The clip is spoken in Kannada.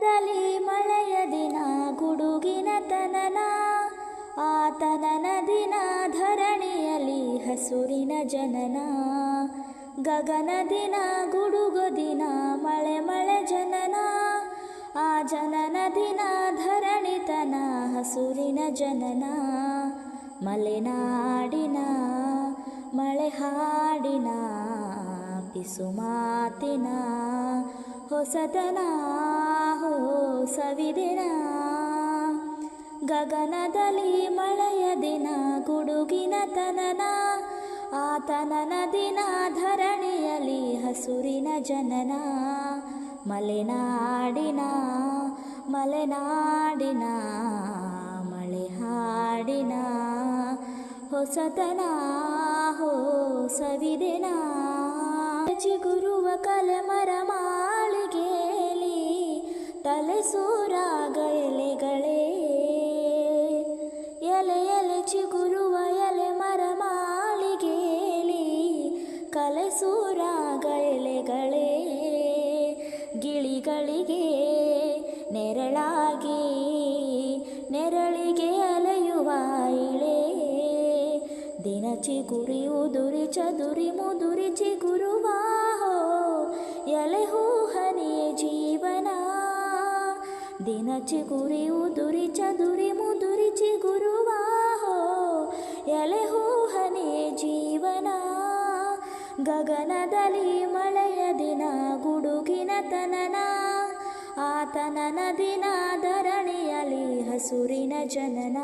ದಲಿ ಮಳೆಯ ದಿನ, ಗುಡುಗಿನ ತನನ. ಆತನನ ದಿನ ಧರಣಿಯಲಿ ಹಸುರಿನ ಜನನ. ಗಗನ ದಿನ, ಗುಡುಗು ದಿನ, ಮಳೆ ಮಳೆ ಜನನ. ಆ ಜನನ ದಿನ ಧರಣಿತನ ಹಸುರಿನ ಜನನ. ಮಲೆನಾಡಿನ ಮಳೆ ಹಾಡಿನ ಪಿಸುಮಾತಿನ ಹೊಸತನ ಸವಿದಿನ ಗಗನದಲ್ಲಿ ಮಳೆಯ ದಿನ, ಗುಡುಗಿನ ತನನ. ಆತನನ ದಿನ ಧರಣಿಯಲಿ ಹಸುರಿನ ಜನನ. ಮಲೆನಾಡಿನ ಮಲೆನಾಡಿನ ಮಳೆ ಹಾಡಿನ ಹೊಸತನ, ಹೋ ಸವಿದಿನ. ಚಿಗುರುವ ಕಲೆ ಮರಮ ತಲೆ ಸೂರಾಗ ಎಲೆಗಳೇ ಎಲೆ ಎಲೆ ಚಿಗುರುವ ಎಲೆ ಮರ ಮಾಳಿಗೆಯಲ್ಲಿ ಕಲೆ ಸೂರಾಗ ಎಲೆಗಳೇ ಗಿಳಿಗಳಿಗೆ ನೆರಳಾಗಿ ನೆರಳಿಗೆ ಅಲೆಯುವ ಇಳೆ ದಿನ ಚಿಗುರಿ ಉದುರಿ ಚದುರಿ ಮುದುರಿ ಚಿಗುರುವ ಹೋ ಎಲೆ ಹೂ ದಿನ ಚಿಗುರಿ ಉದುರಿ ಚದುರಿ ಮುದುರಿ ಚಿಗುರುವಾಹೋ ಎಲೆ ಹೂಹನೆ ಜೀವನ. ಗಗನದಲ್ಲಿ ಮಳೆಯ ದಿನ ಗುಡುಗಿನ ತನನ. ಆತನನ ದಿನ ಧರಣಿಯಲಿ ಹಸುರಿನ ಜನನ.